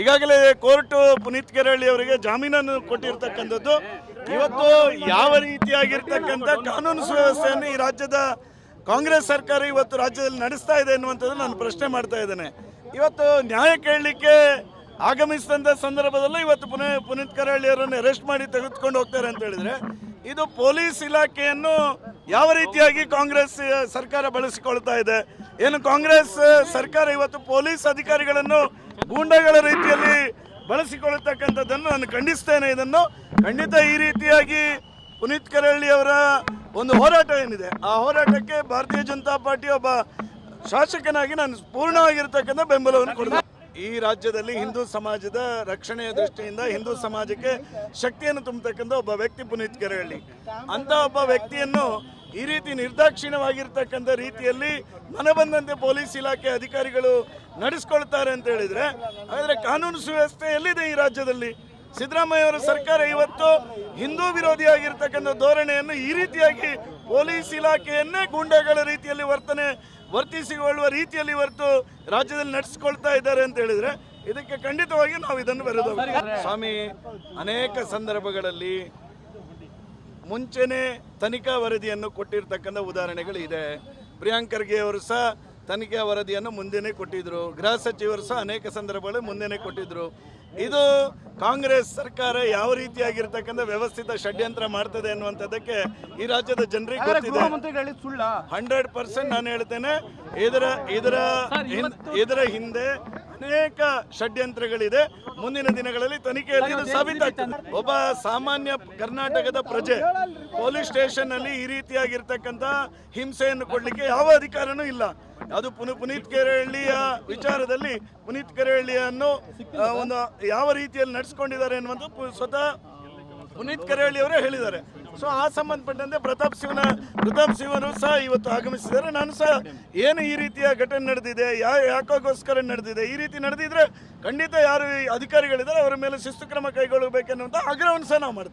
ಈಗಾಗಲೇ ಕೋರ್ಟ್ ಪುನೀತ್ ಕೆರಳ್ಳಿ ಅವರಿಗೆ ಜಾಮೀನನ್ನು ಕೊಟ್ಟಿರ್ತಕ್ಕಂಥದ್ದು. ಇವತ್ತು ಯಾವ ರೀತಿಯಾಗಿರ್ತಕ್ಕಂಥ ಕಾನೂನು ಸುವ್ಯವಸ್ಥೆಯನ್ನು ಈ ರಾಜ್ಯದ ಕಾಂಗ್ರೆಸ್ ಸರ್ಕಾರ ಇವತ್ತು ರಾಜ್ಯದಲ್ಲಿ ನಡೆಸ್ತಾ ಇದೆ ಅನ್ನುವಂಥದ್ದು ನಾನು ಪ್ರಶ್ನೆ ಮಾಡ್ತಾ ಇದ್ದೇನೆ. ಇವತ್ತು ನ್ಯಾಯ ಕೇಳಲಿಕ್ಕೆ ಆಗಮಿಸಿದಂಥ ಸಂದರ್ಭದಲ್ಲೂ ಇವತ್ತು ಪುನಃ ಪುನೀತ್ ಕರಳ್ಳಿ ಅವರನ್ನು ಅರೆಸ್ಟ್ ಮಾಡಿ ತೆಗೆದುಕೊಂಡು ಹೋಗ್ತಾರೆ ಅಂತ ಹೇಳಿದ್ರೆ ಇದು ಪೊಲೀಸ್ ಇಲಾಖೆಯನ್ನು ಯಾವ ರೀತಿಯಾಗಿ ಕಾಂಗ್ರೆಸ್ ಸರ್ಕಾರ ಬಳಸಿಕೊಳ್ತಾ ಇದೆ? ಏನು ಕಾಂಗ್ರೆಸ್ ಸರ್ಕಾರ ಇವತ್ತು ಪೊಲೀಸ್ ಅಧಿಕಾರಿಗಳನ್ನು ಗೂಂಡಗಳ ರೀತಿಯಲ್ಲಿ ಬಳಸಿಕೊಳ್ಳತಕ್ಕಂಥದ್ದನ್ನು ನಾನು ಖಂಡಿಸ್ತೇನೆ. ಇದನ್ನು ಖಂಡಿತ ಈ ರೀತಿಯಾಗಿ ಪುನೀತ್ ಕರಳ್ಳಿ ಅವರ ಒಂದು ಹೋರಾಟ ಏನಿದೆ? ಆ ಹೋರಾಟಕ್ಕೆ ಭಾರತೀಯ ಜನತಾ ಪಾರ್ಟಿ ಒಬ್ಬ ಶಾಸಕನಾಗಿ ನಾನು ಪೂರ್ಣವಾಗಿರ್ತಕ್ಕಂಥ ಬೆಂಬಲವನ್ನು ಕೊಡ್ತೇನೆ. ಈ ರಾಜ್ಯದಲ್ಲಿ ಹಿಂದೂ ಸಮಾಜದ ರಕ್ಷಣೆಯ ದೃಷ್ಟಿಯಿಂದ ಹಿಂದೂ ಸಮಾಜಕ್ಕೆ ಶಕ್ತಿಯನ್ನು ತುಂಬತಕ್ಕಂಥ ಒಬ್ಬ ವ್ಯಕ್ತಿ ಪುನೀತ್ ಕೆರಹಳ್ಳಿ ಅಂತ ಒಬ್ಬ ವ್ಯಕ್ತಿಯನ್ನು ಈ ರೀತಿ ನಿರ್ದಾಕ್ಷಿಣ್ಯವಾಗಿರ್ತಕ್ಕಂಥ ರೀತಿಯಲ್ಲಿ ಮನಬಂದಂತೆ ಪೊಲೀಸ್ ಇಲಾಖೆ ಅಧಿಕಾರಿಗಳು ನಡೆಸ್ಕೊಳ್ತಾರೆ ಅಂತ ಹೇಳಿದ್ರೆ, ಹಾಗಾದ್ರೆ ಕಾನೂನು ಸುವ್ಯವಸ್ಥೆ ಎಲ್ಲಿದೆ ಈ ರಾಜ್ಯದಲ್ಲಿ? ಸಿದ್ದರಾಮಯ್ಯ ಅವರ ಸರ್ಕಾರ ಇವತ್ತು ಹಿಂದೂ ವಿರೋಧಿಯಾಗಿರ್ತಕ್ಕಂಥ ಧೋರಣೆಯನ್ನು ಈ ರೀತಿಯಾಗಿ ಪೊಲೀಸ್ ಇಲಾಖೆಯನ್ನೇ ಗೂಂಡಾಗಳ ರೀತಿಯಲ್ಲಿ ವರ್ತನೆ ವರ್ತಿಸಿಕೊಳ್ಳುವ ರೀತಿಯಲ್ಲಿ ಇವತ್ತು ರಾಜ್ಯದಲ್ಲಿ ನಡೆಸಿಕೊಳ್ತಾ ಇದ್ದಾರೆ ಅಂತ ಹೇಳಿದ್ರೆ ಇದಕ್ಕೆ ಖಂಡಿತವಾಗಿ ನಾವು ಇದನ್ನು ಬರೆದು ಸ್ವಾಮಿ, ಅನೇಕ ಸಂದರ್ಭಗಳಲ್ಲಿ ಮುಂಚೆನೆ ತನಿಖಾ ವರದಿಯನ್ನು ಕೊಟ್ಟಿರ್ತಕ್ಕಂಥ ಉದಾಹರಣೆಗಳು ಇದೆ ಪ್ರಿಯಾಂಕ್ ಖರ್ಗೆ ಅವರು ಸಹ ತನಿಖಾ ವರದಿಯನ್ನು ಮುಂದೆನೇ ಕೊಟ್ಟಿದ್ರು. ಗೃಹ ಸಚಿವರು ಸಹ ಅನೇಕ ಸಂದರ್ಭಗಳಲ್ಲಿ ಮುಂದೆನೆ ಕೊಟ್ಟಿದ್ರು. ಇದು ಕಾಂಗ್ರೆಸ್ ಸರ್ಕಾರ ಯಾವ ರೀತಿಯಾಗಿರ್ತಕ್ಕಂಥ ವ್ಯವಸ್ಥಿತ ಷಡ್ಯಂತ್ರ ಮಾಡ್ತದೆ ಅನ್ನುವಂಥದ್ದಕ್ಕೆ ಈ ರಾಜ್ಯದ ಜನರಿಗೆ ಗೊತ್ತಿದೆ. ಹಂಡ್ರೆಡ್ ಪರ್ಸೆಂಟ್ ನಾನು ಹೇಳ್ತೇನೆ. ಇದರ ಇದರ ಇದರ ಹಿಂದೆ ಅನೇಕ ಷಡ್ಯಂತ್ರಗಳಿದೆ. ಮುಂದಿನ ದಿನಗಳಲ್ಲಿ ತನಿಖೆಯಲ್ಲಿ ಇದು ಸಾಬೀತಾಗ್ತದೆ. ಒಬ್ಬ ಸಾಮಾನ್ಯ ಕರ್ನಾಟಕದ ಪ್ರಜೆ ಪೊಲೀಸ್ ಸ್ಟೇಷನ್ ಅಲ್ಲಿ ಈ ರೀತಿಯಾಗಿರ್ತಕ್ಕಂಥ ಹಿಂಸೆಯನ್ನು ಕೊಡ್ಲಿಕ್ಕೆ ಯಾವ ಅಧಿಕಾರನೂ ಇಲ್ಲ. ಅದು ಪುನಿ ಪುನೀತ್ ಕೆರೆಹಳ್ಳಿಯ ವಿಚಾರದಲ್ಲಿ ಪುನೀತ್ ಕೆರೆಹಳ್ಳಿಯನ್ನು ಒಂದು ಯಾವ ರೀತಿಯಲ್ಲಿ ನಡೆಸ್ಕೊಂಡಿದ್ದಾರೆ ಅನ್ನುವಂಥ ಸ್ವತಃ ಪುನೀತ್ ಕೆರೆಹಳ್ಳಿ ಅವರೇ ಹೇಳಿದ್ದಾರೆ. ಸೊ ಆ ಸಂಬಂಧಪಟ್ಟಂತೆ ಪ್ರತಾಪ್ ಶಿವನ, ಪ್ರತಾಪ್ ಶಿವನು ಸಹ ಇವತ್ತು ಆಗಮಿಸಿದ್ದಾರೆ. ನಾನು ಸಹ ಏನು ಈ ರೀತಿಯ ಘಟನೆ ನಡೆದಿದೆ, ಯಾ ಯಾಕೋಗೋಸ್ಕರ ನಡೆದಿದೆ, ಈ ರೀತಿ ನಡೆದಿದ್ರೆ ಖಂಡಿತ ಯಾರು ಅಧಿಕಾರಿಗಳಿದ್ದಾರೆ, ಅವರ ಮೇಲೆ ಶಿಸ್ತು ಕ್ರಮ ಕೈಗೊಳ್ಳಬೇಕೆನ್ನುವಂಥ ಆಗ್ರಹವನ್ನು ಸಹ ನಾವು ಮಾಡ್ತೀವಿ.